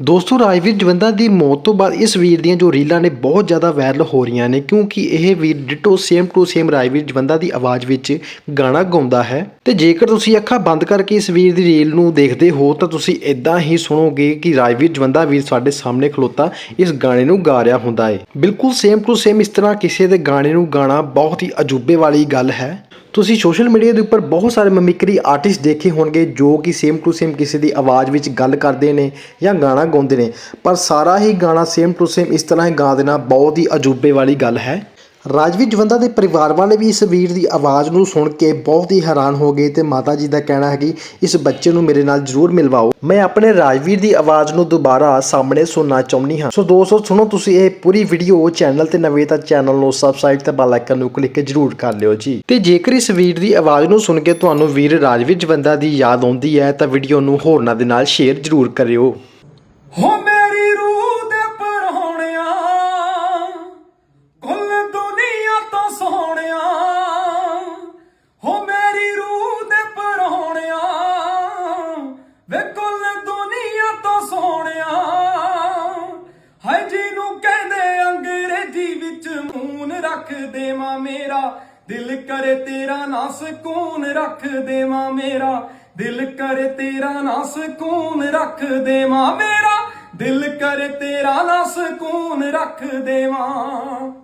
ਦੋਸਤੋ, ਰਾਜਵੀਰ ਜਵੰਦਾ ਦੀ ਮੌਤ ਤੋਂ ਬਾਅਦ ਇਸ ਵੀਰ ਦੀਆਂ ਜੋ ਰੀਲਾਂ ਨੇ ਬਹੁਤ ਜ਼ਿਆਦਾ ਵਾਇਰਲ ਹੋ ਰਹੀਆਂ ਨੇ, ਕਿਉਂਕਿ ਇਹ ਵੀਰ ditto same to same Rajvir Jawanda ਦੀ ਆਵਾਜ਼ ਵਿੱਚ ਗਾਣਾ ਗਾਉਂਦਾ ਹੈ। ਤੇ ਜੇਕਰ ਤੁਸੀਂ ਅੱਖਾਂ ਬੰਦ ਕਰਕੇ ਇਸ ਵੀਰ ਦੀ ਰੀਲ ਨੂੰ ਦੇਖਦੇ ਹੋ, ਤਾਂ ਤੁਸੀਂ ਇਦਾਂ ਹੀ ਸੁਣੋਗੇ ਕਿ ਰਾਜਵੀਰ ਜਵੰਦਾ ਵੀਰ ਸਾਡੇ ਸਾਹਮਣੇ ਖਲੋਤਾ ਇਸ ਗਾਣੇ ਨੂੰ ਗਾ ਰਿਹਾ ਹੁੰਦਾ ਹੈ। ਬਿਲਕੁਲ ਸੇਮ ਟੂ ਸੇਮ ਇਸ ਤਰ੍ਹਾਂ ਕਿਸੇ ਦੇ ਗਾਣੇ ਨੂੰ ਗਾਣਾ ਬਹੁਤ ਹੀ ਅਜੂਬੇ ਵਾਲੀ ਗੱਲ ਹੈ। ਤੁਸੀਂ ਸੋਸ਼ਲ ਮੀਡੀਆ ਦੇ ਉੱਪਰ ਬਹੁਤ ਸਾਰੇ ਮਮਿਕਰੀ ਆਰਟਿਸਟ ਦੇਖੇ ਹੋਣਗੇ ਜੋ ਕਿ ਸੇਮ ਟੂ ਸੇਮ ਕਿਸੇ ਦੀ ਆਵਾਜ਼ ਵਿੱਚ ਗੱਲ ਕਰਦੇ ਨੇ ਜਾਂ ਗਾਣਾ ਗਾਉਂਦੇ ਨੇ। ਪਰ ਸਾਰਾ ਹੀ ਗਾਣਾ ਸੇਮ ਟੂ ਸੇਮ ਇਸ ਤਰ੍ਹਾਂ ਹੀ ਗਾ ਦੇਣਾ ਬਹੁਤ ਹੀ ਅਜੂਬੇ ਵਾਲੀ ਗੱਲ ਹੈ। ਰਾਜਵੀਰ ਜਵੰਦਾ ਦੇ ਪਰਿਵਾਰ ਵਾਲੇ ਵੀ ਇਸ ਵੀਰ ਦੀ ਆਵਾਜ਼ ਨੂੰ ਸੁਣ ਕੇ ਬਹੁਤ ਹੀ ਹੈਰਾਨ ਹੋ ਗਏ ਤੇ ਮਾਤਾ ਜੀ ਦਾ ਕਹਿਣਾ ਹੈ ਕਿ ਇਸ ਬੱਚੇ ਨੂੰ ਮੇਰੇ ਨਾਲ ਜ਼ਰੂਰ ਮਿਲਵਾਓ। ਮੈਂ ਆਪਣੇ ਰਾਜਵੀਰ ਦੀ ਆਵਾਜ਼ ਨੂੰ ਦੁਬਾਰਾ ਸਾਹਮਣੇ ਸੁਣਨਾ ਚਾਹੁੰਦੀ ਹਾਂ। ਸੋ ਦੋਸਤੋ, ਸੁਣੋ ਤੁਸੀਂ ਇਹ ਪੂਰੀ ਵੀਡੀਓ ਚੈਨਲ ਤੇ ਨਵੇਂ ਤਾਂ ਚੈਨਲ ਨੂੰ ਸਬਸਕ੍ਰਾਈਬ ਤੇ ਬੈਲ ਆਈਕਨ ਨੂੰ ਕਲਿੱਕ ਜ਼ਰੂਰ ਕਰ ਲਿਓ ਜੀ। ਤੇ ਜੇਕਰ ਇਸ ਵੀਰ ਦੀ ਆਵਾਜ਼ ਨੂੰ ਸੁਣ ਕੇ ਤੁਹਾਨੂੰ ਵੀਰ ਰਾਜਵੀਰ ਜਵੰਦਾ ਦੀ ਯਾਦ ਆਉਂਦੀ ਹੈ ਤਾਂ ਵੀਡੀਓ ਨੂੰ ਹੋਰਨਾਂ ਦੇ ਨਾਲ ਸ਼ੇਅਰ ਜ਼ਰੂਰ ਕਰਿਓ। ਅੰਗਰੇਜ਼ੀ ਰੱਖ ਦੇਵਾਂ ਮੇਰਾ। ਦਿਲ ਕਰੇ ਤੇਰਾ ਨਾ ਸਕੂਨ ਰੱਖ ਦੇਵਾਂ ਮੇਰਾ। ਦਿਲ ਕਰੇ ਤੇਰਾ ਨਾ ਸਕੂਨ ਰੱਖ ਦੇਵਾਂ ਮੇਰਾ। ਦਿਲ ਕਰੇ ਤੇਰਾ ਨਾ ਸਕੂਨ ਰੱਖ ਦੇਵਾਂ।